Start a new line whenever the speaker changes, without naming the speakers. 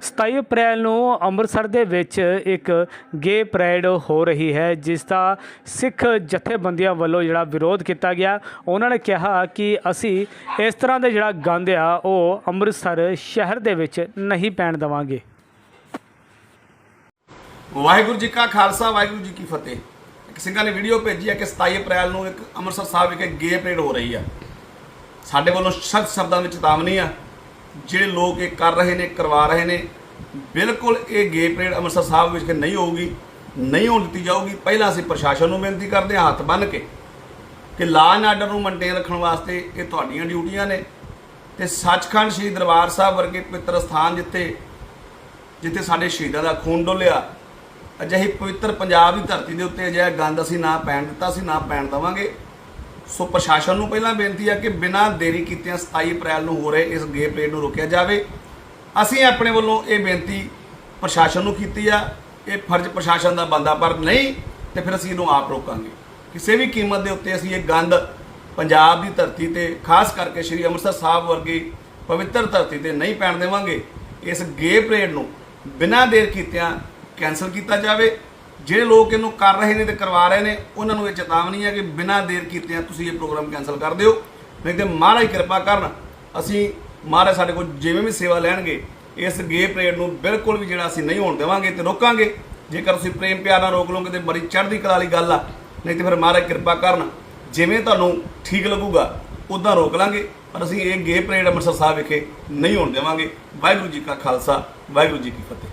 27 ਅਪ੍ਰੈਲ ਨੂੰ ਅੰਮ੍ਰਿਤਸਰ ਦੇ ਵਿੱਚ ਇੱਕ ਗੇ ਪਰੇਡ ਹੋ ਰਹੀ ਹੈ, ਜਿਸ ਦਾ ਸਿੱਖ ਜਥੇਬੰਦੀਆਂ ਵੱਲੋਂ ਜਿਹੜਾ ਵਿਰੋਧ ਕੀਤਾ ਗਿਆ। ਉਹਨਾਂ ਨੇ ਕਿਹਾ ਕਿ ਅਸੀਂ ਇਸ ਤਰ੍ਹਾਂ ਦਾ ਜਿਹੜਾ ਗੰਦ ਆ, ਉਹ ਅੰਮ੍ਰਿਤਸਰ ਸ਼ਹਿਰ ਦੇ ਵਿੱਚ ਨਹੀਂ ਪੈਣ ਦੇਵਾਂਗੇ।
ਵਾਹਿਗੁਰੂ ਜੀ ਕਾ ਖਾਲਸਾ, ਵਾਹਿਗੁਰੂ ਜੀ ਕੀ ਫਤਿਹ। ਇੱਕ ਸਿੰਘਾਂ ਨੇ ਵੀਡੀਓ ਭੇਜੀ ਹੈ ਕਿ 27 ਅਪ੍ਰੈਲ ਨੂੰ ਇੱਕ ਅੰਮ੍ਰਿਤਸਰ ਸਾਹਿਬ ਵਿਖੇ ਗੇ ਪਰੇਡ ਹੋ ਰਹੀ ਆ। ਸਾਡੇ ਵੱਲੋਂ ਸਖਤ ਸ਼ਬਦਾਂ ਵਿੱਚ ਚੇਤਾਵਨੀ ਆ। ਜਿਹੜੇ ਲੋਕ ਇਹ ਕਰ ਰਹੇ ਨੇ, ਕਰਵਾ ਰਹੇ ਨੇ, ਬਿਲਕੁਲ ਇਹ ਗੇ ਪਰੇਡ ਅੰਮ੍ਰਿਤਸਰ ਸਾਹਿਬ ਵਿੱਚ ਨਹੀਂ ਹੋਊਗੀ, ਨਹੀਂ ਹੋਣ ਦਿੱਤੀ ਜਾਊਗੀ, ਪਹਿਲਾਂ ਅਸੀਂ ਪ੍ਰਸ਼ਾਸਨ ਨੂੰ ਬੇਨਤੀ ਕਰਦੇ ਹਾਂ, ਹੱਥ ਬੰਨ੍ਹ ਕੇ ਕਿ ਲਾਅ ਐਂਡ ਆਰਡਰ ਨੂੰ ਮੇਨਟੇਨ ਰੱਖਣ ਵਾਸਤੇ ਇਹ ਤੁਹਾਡੀਆਂ ਡਿਊਟੀਆਂ ਨੇ। ਤੇ ਸੱਚਖੰਡ ਸ੍ਰੀ ਦਰਬਾਰ ਸਾਹਿਬ ਵਰਗੇ ਪਵਿੱਤਰ ਸਥਾਨ ਜਿੱਥੇ ਜਿੱਥੇ ਸਾਡੇ ਸ਼ਹੀਦਾਂ ਦਾ ਖੂਨ ਡੋਲਿਆ, ਅਜਿਹੀ ਪਵਿੱਤਰ ਪੰਜਾਬ ਦੀ ਧਰਤੀ ਦੇ ਉੱਤੇ ਅਜਿਹਾ ਗੰਦ ਅਸੀਂ ਨਾ ਪੈਣ ਦਿੱਤਾ, ਅਸੀਂ ਨਾ ਪੈਣ ਦੇਵਾਂਗੇ। ਸੋ ਪ੍ਰਸ਼ਾਸਨ ਨੂੰ ਪਹਿਲਾਂ ਬੇਨਤੀ ਹੈ ਕਿ ਬਿਨਾਂ ਦੇਰੀ ਕੀਤਿਆਂ 27 ਅਪ੍ਰੈਲ ਨੂੰ ਹੋ ਰਹੇ ਇਸ ਗੇ ਪਰੇਡ ਨੂੰ ਰੋਕਿਆ ਜਾਵੇ। ਅਸੀਂ ਆਪਣੇ ਵੱਲੋਂ ਇਹ ਬੇਨਤੀ ਪ੍ਰਸ਼ਾਸਨ ਨੂੰ ਕੀਤੀ ਆ। ਇਹ ਫਰਜ਼ ਪ੍ਰਸ਼ਾਸਨ ਦਾ ਬੰਦਾ ਪਰ ਨਹੀਂ, ਤੇ ਫਿਰ ਅਸੀਂ ਇਹਨੂੰ ਆਪ ਰੋਕਾਂਗੇ। ਕਿਸੇ ਵੀ ਕੀਮਤ ਦੇ ਉੱਤੇ ਅਸੀਂ ਇਹ ਗੰਦ ਪੰਜਾਬ ਦੀ ਧਰਤੀ ਤੇ, ਖਾਸ ਕਰਕੇ ਸ੍ਰੀ ਅੰਮ੍ਰਿਤਸਰ ਸਾਹਿਬ ਵਰਗੀ ਪਵਿੱਤਰ ਧਰਤੀ ਤੇ ਨਹੀਂ ਪੈਣ ਦੇਵਾਂਗੇ। ਇਸ ਗੇ ਪਰੇਡ ਨੂੰ ਬਿਨਾਂ ਦੇਰ ਕੀਤਿਆਂ ਕੈਨਸਲ ਕੀਤਾ ਜਾਵੇ। ਜਿਹੜੇ ਲੋਕ ਇਹਨੂੰ ਕਰ ਰਹੇ ਨੇ ਤੇ ਕਰਵਾ ਰਹੇ ਨੇ, ਉਹਨਾਂ ਨੂੰ ਇਹ ਚੇਤਾਵਨੀ ਹੈ ਕਿ ਬਿਨਾਂ ਦੇਰ ਕੀਤਿਆਂ ਤੁਸੀਂ ਇਹ ਪ੍ਰੋਗਰਾਮ ਕੈਨਸਲ ਕਰ ਦਿਓ। ਨਹੀਂ ਤੇ ਮਹਾਰਾਜ ਕਿਰਪਾ ਕਰਨ, ਅਸੀਂ ਮਹਾਰਾਜ ਸਾਡੇ ਕੋਲ ਜਿਵੇਂ ਵੀ ਸੇਵਾ ਲੈਣਗੇ, ਇਸ ਗੇ ਪਰੇਡ ਨੂੰ ਬਿਲਕੁਲ ਵੀ ਜਿਹੜਾ ਅਸੀਂ ਨਹੀਂ ਹੋਣ ਦੇਵਾਂਗੇ ਤੇ ਰੋਕਾਂਗੇ। ਜੇਕਰ ਤੁਸੀਂ ਪ੍ਰੇਮ ਪਿਆਰ ਨਾਲ ਰੋਕ ਲਓਗੇ ਤੇ ਬੜੀ ਚੜ੍ਹਦੀ ਕਲਾ ਵਾਲੀ ਗੱਲ ਆ। ਨਹੀਂ ਤੇ ਫਿਰ ਮਹਾਰਾਜ ਕਿਰਪਾ ਕਰਨ, ਜਿਵੇਂ ਤੁਹਾਨੂੰ ਠੀਕ ਲੱਗੂਗਾ ਉਦਾਂ ਰੋਕ ਲਾਂਗੇ। ਪਰ ਅਸੀਂ ਇਹ ਗੇ ਪਰੇਡ ਅੰਮ੍ਰਿਤਸਰ ਸਾਹਿਬ ਵਿਖੇ ਨਹੀਂ ਹੋਣ ਦੇਵਾਂਗੇ। ਵਾਹਿਗੁਰੂ ਜੀ ਕਾ ਖਾਲਸਾ, ਵਾਹਿਗੁਰੂ ਜੀ ਕੀ ਫਤਿਹ।